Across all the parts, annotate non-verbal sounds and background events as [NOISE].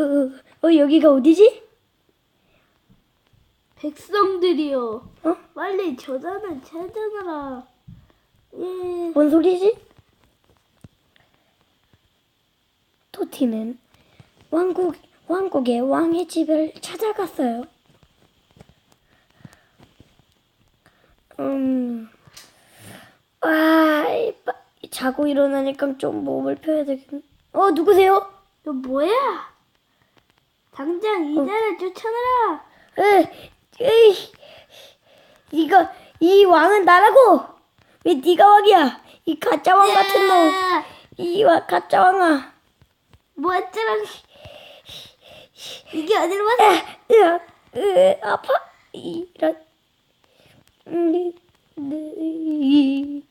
어, 여기가 어디지? 백성들이여, 어? 빨리 저자를 찾아내라. 예. 뭔 소리지? 토티는 왕국, 왕국의 왕의 집을 찾아갔어요. 음, 아, 자고 일어나니까 좀 몸을 펴야 되겠네. 어, 누구세요? 너 뭐야? 당장 이자를 쫓아내라. 에, 에이, 이거 이 왕은 나라고. 왜 네가 왕이야? 이 가짜 왕 같은 놈. 야, 이 와, 가짜 왕아. 뭐 어쩌라고. 이게 어디로 왔어? 으아, 으, 아파. 이런. 음, 네.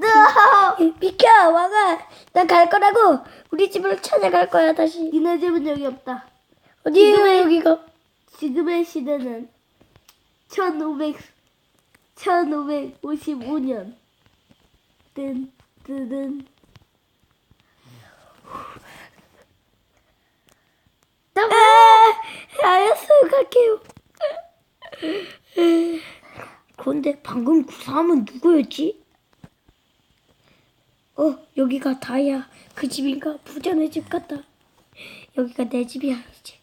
너! 비켜, 왕아. 나갈 거라고. 우리 집으로 찾아갈 거야, 다시. 니네 집은 여기 없다. 어디에 여기가? 지금의 시대는 1500, 1555년. 뜬, 뜨든. 아, 알았어요, 갈게요. 근데 방금 그 사람은 누구였지? 어, 여기가 다야. 그 집인가? 부자네 집 같다. 여기가 내 집이야, 이제.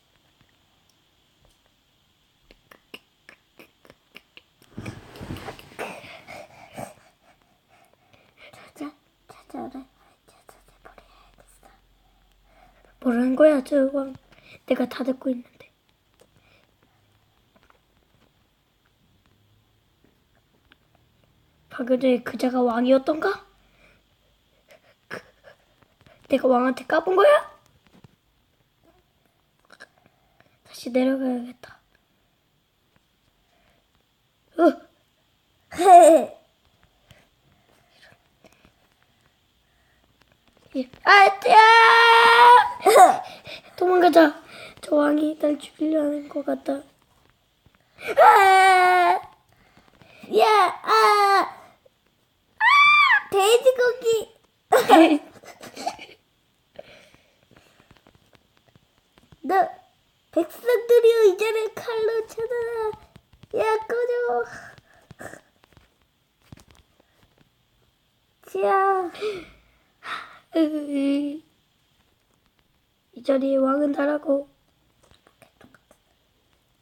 찾아, 찾아라. 찾아내버려야겠어. 뭐라는 거야, 저 왕. 내가 다 듣고 있는 방금 전에 그자가 왕이었던가? 그- 내가 왕한테 까본 거야? 다시 내려가야겠다. 어, 헤 [LAUGHS] 예. 아, 야! [LAUGHS] 도망가자. 저 왕이 날 죽이려는 것 같다. 아! [LAUGHS] 야, 아! 아! 돼지고기! [LAUGHS] 너, 백성들이여, 이제는 칼로 쳐다라. 야, 꺼져. 지야. [LAUGHS] 이 자리에 왕은 나라고.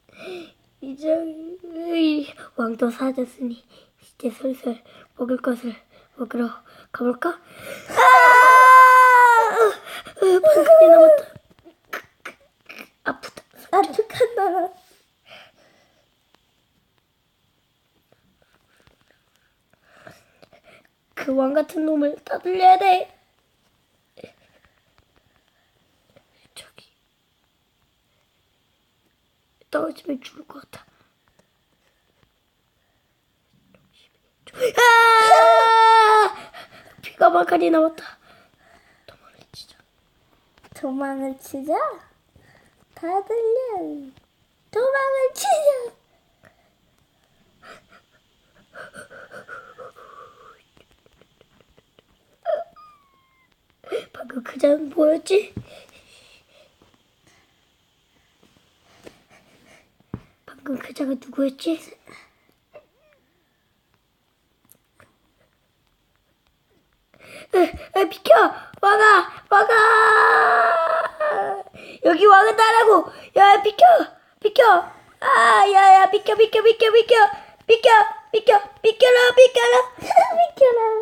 [GASPS] 이제 왕도 사라졌으니 이제 슬슬 먹을 것을 먹으러 가볼까? 아! 으, 방금이 남았다. 아프다. 아축한다. 그 왕 같은 놈을 따돌려야 돼. 저기 떨어지면 죽을 것 같아. 아! 막하니 나왔다. 도망을 치자. 도망을 치자. 다 들려. 도망을 치자. 방금 그 자는 뭐였지? 방금 그 자가 누구였지? 에, 에, 비켜! 왕아! 왕아! 여기 왕은 나라고! 야, 비켜! 비켜! 아, 야, 야, 비켜, 비켜, 비켜, 비켜! 비켜! 비켜! 비켜라! 비켜라! [LAUGHS] 비켜라!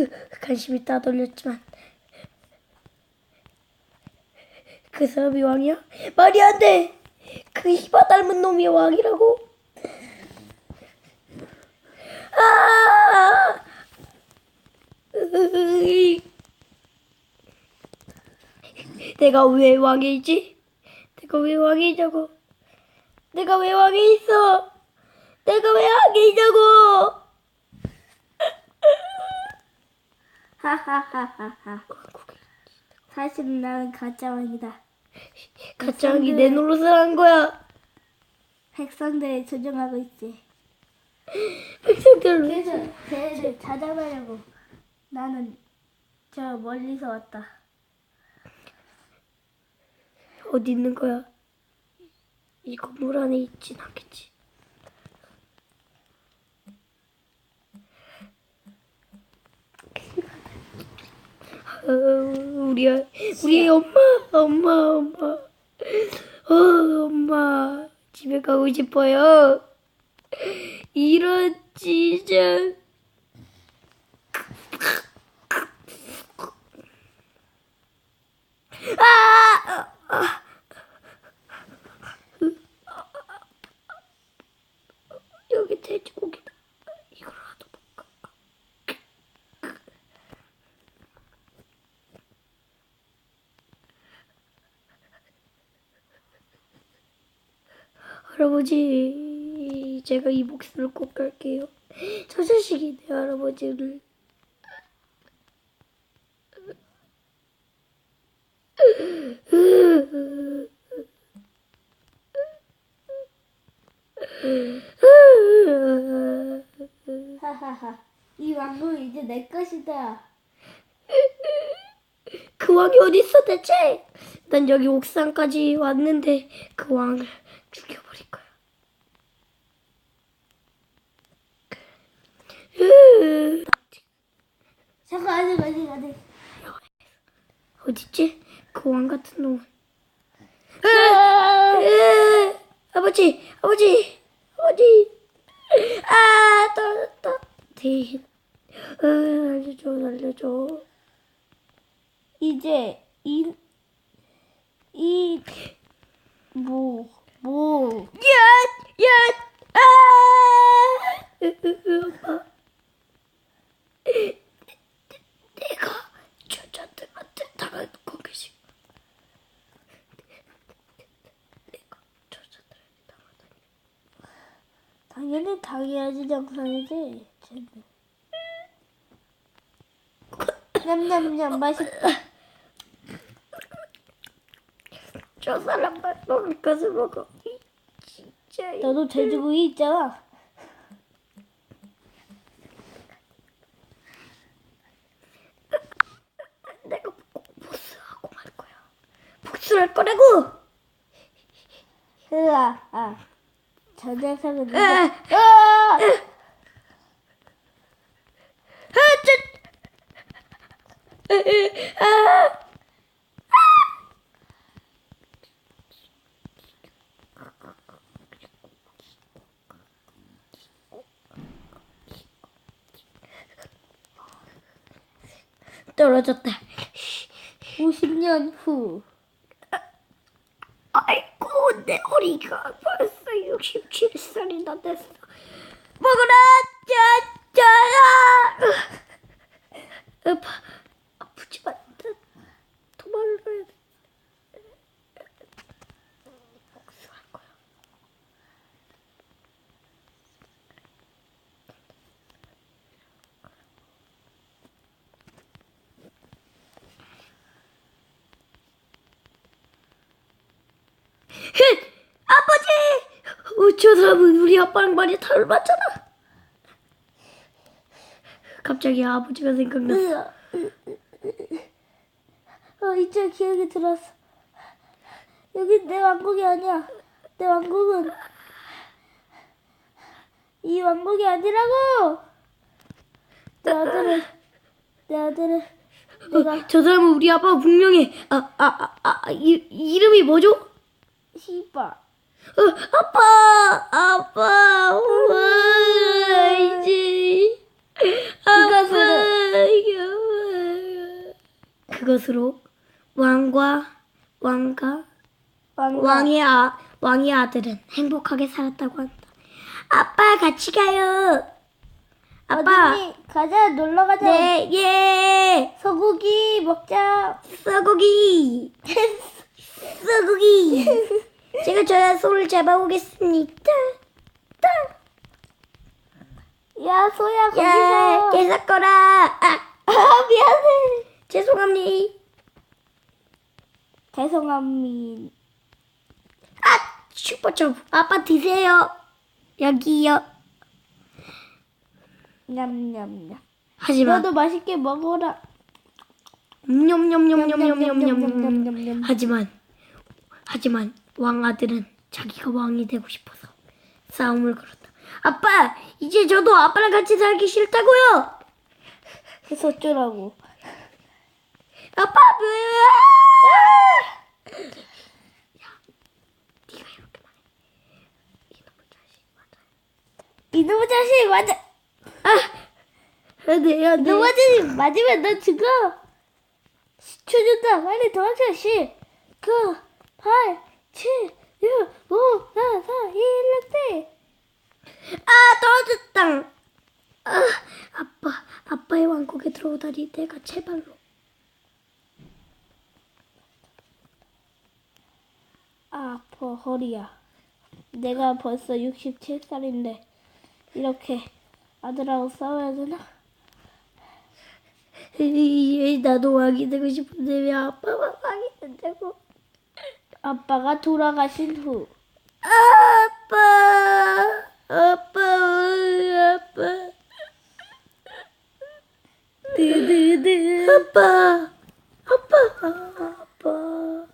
으, 관심이 따돌렸지만 그 사람이 왕이야? 말이 안 돼! 그 희바 닮은 놈이 왕이라고? 아! 으이. 내가 왜 왕이지? 내가 왜 왕이냐고? 내가 왜 왕이 있어? 내가 왜 왕이냐고? 하하하하하. 사실은 나는 가짜 왕이다. 가짜 왕이 내 노릇을 한 거야. 백성들을 조종하고 있지. 백성들을 그래서 쟤를 찾아가려고 나는 저 멀리서 왔다. 어디 있는 거야? 이 건물 안에 있진 않겠지. 어, 우리 우리 엄마 엄마 엄마 어 엄마 집에 가고 싶어요. 이런 진짜 아! 여기 돼지고기다. 이거라도 먹을까? 할아버지, 제가 이 목숨을 꼭 갈게요. 저 자식이 내 할아버지를. 하하하. 이 왕국 이제 내 것이다. 그 왕이 어디 있어 대체? 난 여기 옥상까지 왔는데 그 왕을 죽여버릴 거야. 으, 잠깐 아직 아직 아직. 어딨지? 그 왕 같은 놈. 으, 으, 아버지, 아버지, 아버지. 아, 떨어졌다. 대. 으, 알려줘, 알려줘. 이제 이, 이, 뭐, 뭐. 야, 야, 아! 으, 으, 으, 엄마. 내가 저자들한테 당하고 계시. 내가 저자들한테 당하다니. 당연히 쟤는. 냠냠냠 맛있다. 저 사람만 먹을 것을 먹어. 이 진짜. 너도 돼지고기 있잖아. [LAUGHS] 내가 꼭 복수하고 말 거야. 복수할 거라고. 으아, 아. 저 녀석은 으아! 떨어졌다. 50년 후. 아이고 내 허리가 벌써 67살이나 됐어. 먹어라 짜짜야. 아파 아프지만 나 도망을 가야 돼. 복수할 거야. 헷! 사람은 우리 아빠랑 많이 닮았잖아. 갑자기 아버지가 생각났어. 으아. 어, 이제 기억이 들었어. 여기 내 왕국이 아니야. 내 왕국은 이 왕국이 아니라고. 내 아들을 내 아들을 내가 어, 저 사람은 우리 아빠 분명해. 아, 아, 아, 아, 이, 이름이 뭐죠? 씨발. 어, 아빠, 아빠. 아빠, 이거. 그것으로 왕과 왕과 왕국. 왕의 아 왕의 아들은 행복하게 살았다고 한다. 아빠 같이 가요. 아빠. 어디니? 가자 놀러 가자. 네, 예. 소고기 먹자. 쇠고기. 쇠고기. [LAUGHS] 제가 저야 소를 잡아오겠습니다. 야 소야 야, 거기서. 계속 거라. 아, 아 미안해. 죄송합니다. 죄송합니다. 아, 슈퍼점. 아빠 드세요. 여기요. 냠냠냠. 하지만 너도 맛있게 먹어라. 냠냠냠냠냠냠냠. 냠냠냠냠냠냠. 하지만 하지만 왕아들은 자기가 왕이 되고 싶어서 싸움을 걸었다. 아빠, 이제 저도 아빠랑 같이 살기 싫다고요. 해서 어쩌라고. 아빠, 왜? 야, 네가 이렇게 말해. 이놈의 자식 맞아. 이놈의 자식 맞아. 아, 네, 야, 네. 이놈의 자식 맞으면 너 죽어. 10초 준다. 빨리 도망쳐. 10, 9, 8, 7, 6, 5, 4, 3, 2, 1, 0, 아, 떨어졌다. 아, 아빠, 아빠의 왕국에 들어오다니 내가 제발로. 아, 아파 허리야. 내가 벌써 67살인데 이렇게 아들하고 싸워야 되나? 나도 왕이 되고 싶은데 왜 아빠만 왕이 된다고? 아빠가 돌아가신 후 아빠, 아빠, 아빠. 드드드. 아빠, 아빠, 아빠.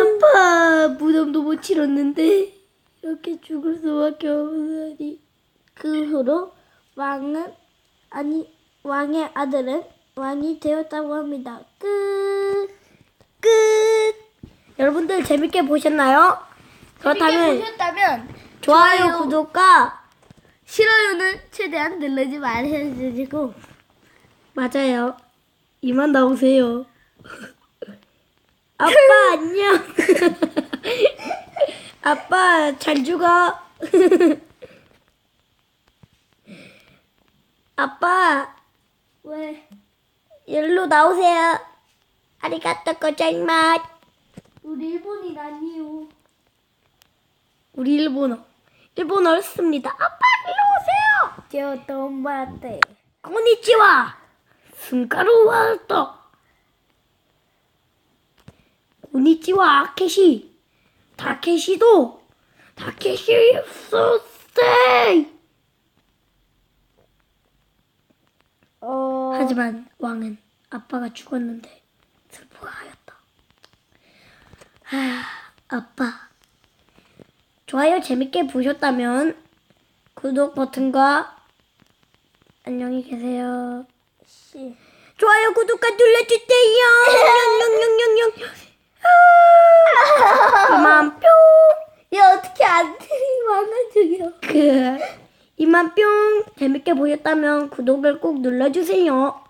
아빠, 무덤도 못 치렀는데 이렇게 죽을 수밖에 없으니. 그 후로 왕은 아니 왕의 아들은 왕이 되었다고 합니다. 끝. 끝. 여러분들 재밌게 보셨나요? 그렇다면 보셨다면 좋아요, 좋아요. 구독과 싫어요는 최대한 누르지 말아주시고 맞아요. 이만 나오세요. [LAUGHS] 아빠 [LAUGHS] 안녕. [LAUGHS] 아빠 잘 죽어. 아빠 왜 일로 나오세요. 아리가또 고자이마스. 우리 일본이라니요? 우리 일본어. 일본어를 씁니다. 아빠 일로 오세요. 저 돈바테 고니치와 승가루 와또 고니치와 아케시 다케시도 다케시 소세이 어 하지만 왕은 아빠가 죽었는데 슬퍼하였다 아 아빠 좋아요 재밌게 보셨다면 구독 버튼과 안녕히 계세요 씨. 좋아요, 구독과 눌러주세요. 영영영영영. 이만 뿅. 야 어떻게 안 들이 왕을 죽여? 그 이만 뿅. 재밌게 보셨다면 구독을 꼭 눌러주세요.